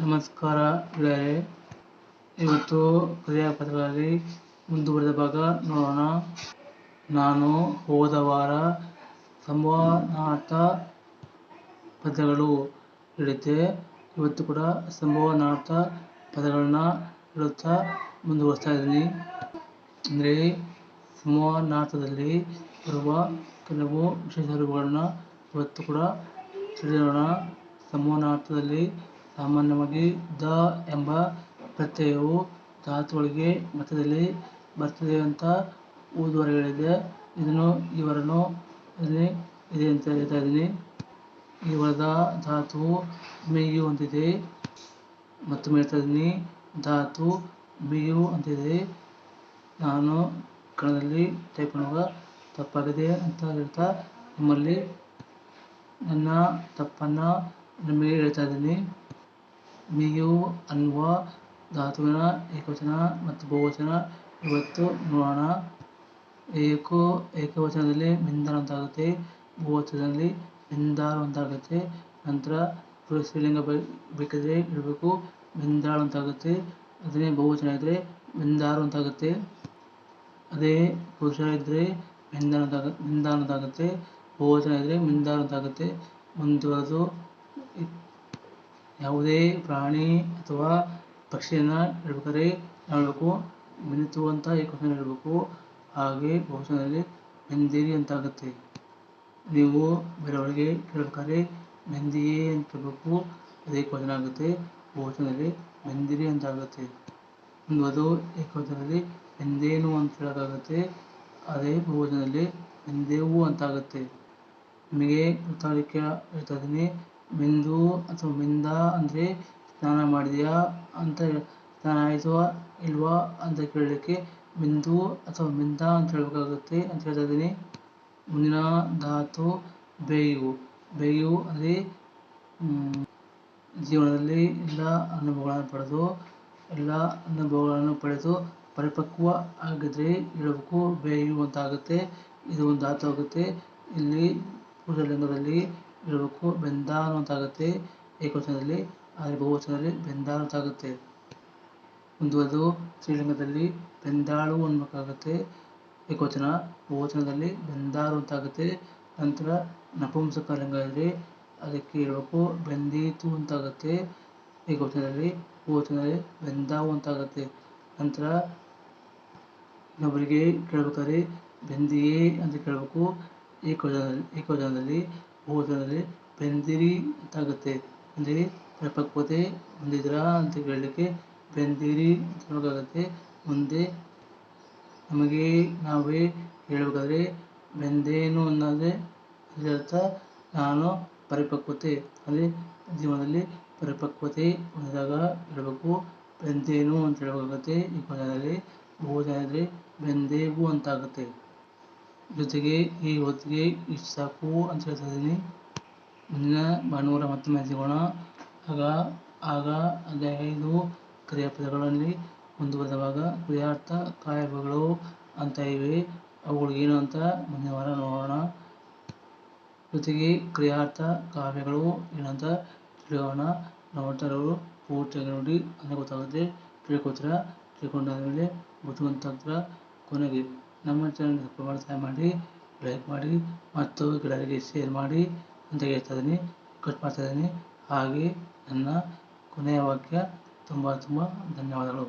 ನಮಸ್ಕಾರ ಗೆಳೆಯರೆ ಇವತ್ತು ಕ್ರಿಯಾಪತ್ರಗಳಲ್ಲಿ ಮುಂದುವರೆದ ಭಾಗ ನೋಡೋಣ. ನಾನು ಹೋದ ವಾರ ಸಂವಹನಾರ್ಥ ಪದಗಳು ಹೇಳಿದ್ದೆ. ಇವತ್ತು ಕೂಡ ಸಂವಹನಾರ್ಥ ಪದಗಳನ್ನ ಹೇಳುತ್ತಾ ಮುಂದುವರಿಸ್ತಾ ಇದ್ದೀನಿ. ಅಂದರೆ ಸಂವಹನಾರ್ಥದಲ್ಲಿ ಬರುವ ಕೆಲವು ವಿಶೇಷ ರೂಪಗಳನ್ನ ಇವತ್ತು ಕೂಡ ತಿಳಿಯೋಣ. ಸಂವಹನಾರ್ಥದಲ್ಲಿ ಸಾಮಾನ್ಯವಾಗಿ ದ ಎಂಬ ಪ್ರತ್ಯಯವು ಧಾತುಗಳಿಗೆ ಮಧ್ಯದಲ್ಲಿ ಬರ್ತದೆ ಅಂತ ಓದುವರೆಗಳಿದೆ ಇದನ್ನು ಇಲ್ಲಿ ಇದೆ ಅಂತ ಹೇಳ್ತಾ ಇದ್ದೀನಿ. ಈ ವರದ ಧಾತು ಮೇಯು ಅಂತಿದೆ. ಮತ್ತು ಹೇಳ್ತಾ ಇದ್ದೀನಿ. ಧಾತು ಮೇಯು ಅಂತಿದೆ. ನಾನು ಕಣದಲ್ಲಿ ಟೈಪ್ ಮಾಡುವಾಗ ತಪ್ಪಾಗಿದೆ ಅಂತ ಹೇಳ್ತಾ ನಿಮ್ಮಲ್ಲಿ ನನ್ನ ತಪ್ಪನ್ನು ನಿಮಗೆ ಹೇಳ್ತಾ ಇದ್ದೀನಿ. ಮಿಯು ಅನ್ನುವ ಧಾತುವಿನ, ಏಕವಚನ ಮತ್ತು ಬಹುವಚನ ಇವತ್ತು ನೋಡೋಣ. ಏಕೋ, ಏಕವಚನದಲ್ಲಿ ಮಿಂದನ ಅಂತಾಗುತ್ತೆ ಬಹುವಚನದಲ್ಲಿ ಮಿಂದಾರು ಅಂತಾಗುತ್ತೆ ನಂತರ ಪುರುಷಲಿಂಗ ಬೇಕಿದ್ರೆ ಇಡಬೇಕು ಮಿಂದಾಳು ಅಂತಾಗುತ್ತೆ ಅದನ್ನೇ ಬಹುವಚನ ಇದ್ದರೆ ಮಿಂದಾರು ಅಂತಾಗುತ್ತೆ ಅದೇ ಪುರುಷ ಇದ್ದರೆ ಮಿಂದಾನ ಮಿಂದಾನ ಅಂತಾಗುತ್ತೆ ಬಹುವಚನ ಇದ್ದರೆ ಮಿಂದಾರು ಅಂತಾಗುತ್ತೆ ಮುಂದುವರೆದು ಯಾವುದೇ ಪ್ರಾಣಿ ಅಥವಾ ಪಕ್ಷಿಯನ್ನು ಹೇಳ್ಬೇಕಾದ್ರೆ ಹೇಳಬೇಕು ಮಿನಿತು ಅಂತ ಕ್ವಶನ್ ಹೇಳಬೇಕು. ಹಾಗೆ ಬಹುವಚನದಲ್ಲಿ ಮೆಂದಿರಿ ಅಂತಾಗುತ್ತೆ ನೀವು ಬೇರೆಯವರಿಗೆ ಕೇಳಬೇಕಾದ್ರೆ ಮೆಂದಿಯೇ ಅಂತ ಹೇಳಬೇಕು ಅದೇ ಕ್ವಶನ್ ಆಗುತ್ತೆ. ಬಹುವಚನದಲ್ಲಿ ಮೆಂದಿರಿ ಅಂತ ಆಗುತ್ತೆ. ಮುಂದುವರೆದು ಕ್ವಶನಲ್ಲಿ ಎಂದೇನು ಅಂತ ಹೇಳೋಕ್ಕಾಗುತ್ತೆ. ಅದೇ ಬಹುವಚನದಲ್ಲಿ ಎಂದೇವು ಅಂತ ಆಗುತ್ತೆ. ನಿಮಗೆ ಗೊತ್ತಾಗಲಿಕ್ಕೆ ಹೇಳ್ತಾ ಇದ್ದೀನಿ. ಮಿಂದು ಅಥವಾ ಮಿಂದ ಅಂದರೆ ಸ್ನಾನ ಮಾಡಿದೆಯಾ ಅಂತ ಸ್ನಾನ ಆಯಿತು ಇಲ್ವಾ ಅಂತ ಕೇಳಲಿಕ್ಕೆ ಮಿಂದು ಅಥವಾ ಮಿಂದ ಅಂತ ಹೇಳಬೇಕಾಗುತ್ತೆ ಅಂತ ಹೇಳ್ತಾ ಇದ್ದೀನಿ. ಮುಂದಿನ ಧಾತು ಬೇಯು ಬೇಯು ಅಂದರೆ ಜೀವನದಲ್ಲಿ ಎಲ್ಲ ಅನುಭವಗಳನ್ನು ಪಡೆದು, ಎಲ್ಲ ಅನುಭವಗಳನ್ನು ಪಡೆದು ಪರಿಪಕ್ವ ಆಗಿದ್ರೆ ಹೇಳಬೇಕು ಬೇಯು ಅಂತ ಆಗುತ್ತೆ. ಇದು ಒಂದು ಧಾತು ಆಗುತ್ತೆ. ಇಲ್ಲಿ ಪುರುಷಲಿಂಗದಲ್ಲಿ ಹೇಳಬೇಕು ಬೆಂದಾನು ಅಂತ ಆಗುತ್ತೆ ಏಕವಚನದಲ್ಲಿ ಆದರೆ ಬಹುವಚನದಲ್ಲಿ ಬೆಂದಾನು ಅಂತ ಆಗುತ್ತೆ ಮುಂದುವರೆದು ಸ್ತ್ರೀಲಿಂಗದಲ್ಲಿ ಬೆಂದಾಳು ಅನ್ಬೇಕಾಗುತ್ತೆ ಏಕವಚನ ಬಹುವಚನದಲ್ಲಿ ಬೆಂದಾರು ಅಂತ ಆಗುತ್ತೆ ನಂತರ ನಪುಂಸಕ ಲಿಂಗ ಇದೆ ಅದಕ್ಕೆ ಇರಬೇಕು ಬೆಂದೀತು ಅಂತಾಗುತ್ತೆ ಏಕವಚನದಲ್ಲಿ ಬಹುವಚನದಲ್ಲಿ ಬೆಂದಾವು ಅಂತ ಆಗುತ್ತೆ ನಂತರ ಇನ್ನೊಬ್ಬರಿಗೆ ಕೇಳಬೇಕಾದ್ರೆ ಬೆಂದಿಯೇ ಅಂತ ಕೇಳಬೇಕು. ಏಕವಚನದಲ್ಲಿ ಏಕವಚನದಲ್ಲಿ ಬಹುವಚನದಲ್ಲಿ ಬೆಂದಿರಿ ಅಂತ ಆಗುತ್ತೆ ಅಂದರೆ ಪರಿಪಕ್ವತೆ ಹೊಂದಿದ್ರಾ ಅಂತ ಕೇಳಲಿಕ್ಕೆ ಬೆಂದಿರಿ ಅಂತ ಹೇಳಬೇಕಾಗುತ್ತೆ ಮುಂದೆ ನಮಗೆ ನಾವೇ ಹೇಳಬೇಕಾದ್ರೆ ಬೆಂದೇನು ಅನ್ನೋದೇ ಇದರ್ಥ ನಾನು ಪರಿಪಕ್ವತೆ. ಅಂದರೆ ಜೀವನದಲ್ಲಿ ಪರಿಪಕ್ವತೆ ಹೊಂದಿದಾಗ ಹೇಳಬೇಕು ಬೆಂದೇನು ಅಂತ ಹೇಳಬೇಕಾಗುತ್ತೆ. ಈ ಪದದಲ್ಲಿ ಬಹುವಚನ ಇದ್ದರೆ ಬೆಂದೇವು ಅಂತ ಆಗುತ್ತೆ ಜೊತೆಗೆ ಈ ಹೊತ್ತಿಗೆ ಇಷ್ಟು ಸಾಕು ಅಂತ ಹೇಳ್ತಾ ಇದ್ದೀನಿ. ಮುಂದಿನ ಭಾನುವಾರ ಮತ್ತೊಮ್ಮೆ ಸಿಗೋಣ ಆಗ ಆಗ ಐದು ಕ್ರಿಯಾಪದಗಳಲ್ಲಿ ಮುಂದುವರೆದವಾಗ ಕ್ರಿಯಾರ್ಥ ಕಾಯಕಗಳು ಅಂತ ಇವೆ. ಅವುಗಳಿಗೇನು ಅಂತ ಮುಂದಿನ ವಾರ ನೋಡೋಣ. ಜೊತೆಗೆ ಕ್ರಿಯಾರ್ಥ ಕಾವ್ಯಗಳು ಏನಂತ ತಿಳಿಯೋಣ. ನೋಡ್ತಾ ಇರೋರು ಪೂರ್ತಿಯಾಗಿ ನೋಡಿ, ಅಂದರೆ ಗೊತ್ತಾಗುತ್ತೆ. ತಿಳ್ಕೊತೀರ ತಿಳ್ಕೊಂಡಾದ್ಮೇಲೆ ಬುದ್ಧಿವಂತ ಕೊನೆಗೆ. ನಮ್ಮ ಚಾನಲ್ ಸಬ್ಸ್ಕ್ರೈಬ್ ಮಾಡಿ ಲೈಕ್ ಮಾಡಿ ಮತ್ತು ಗೆಳೆಯರಿಗೆ ಶೇರ್ ಮಾಡಿ ಅಂತ ಹೇಳ್ತಾ ಇದ್ದೀನಿ. ಕಟ್ ಮಾಡ್ತಾ ಇದ್ದೀನಿ. ಹಾಗೆ ನನ್ನ ಕೊನೆಯ ವಾಕ್ಯ ತುಂಬ ತುಂಬ ಧನ್ಯವಾದಗಳು.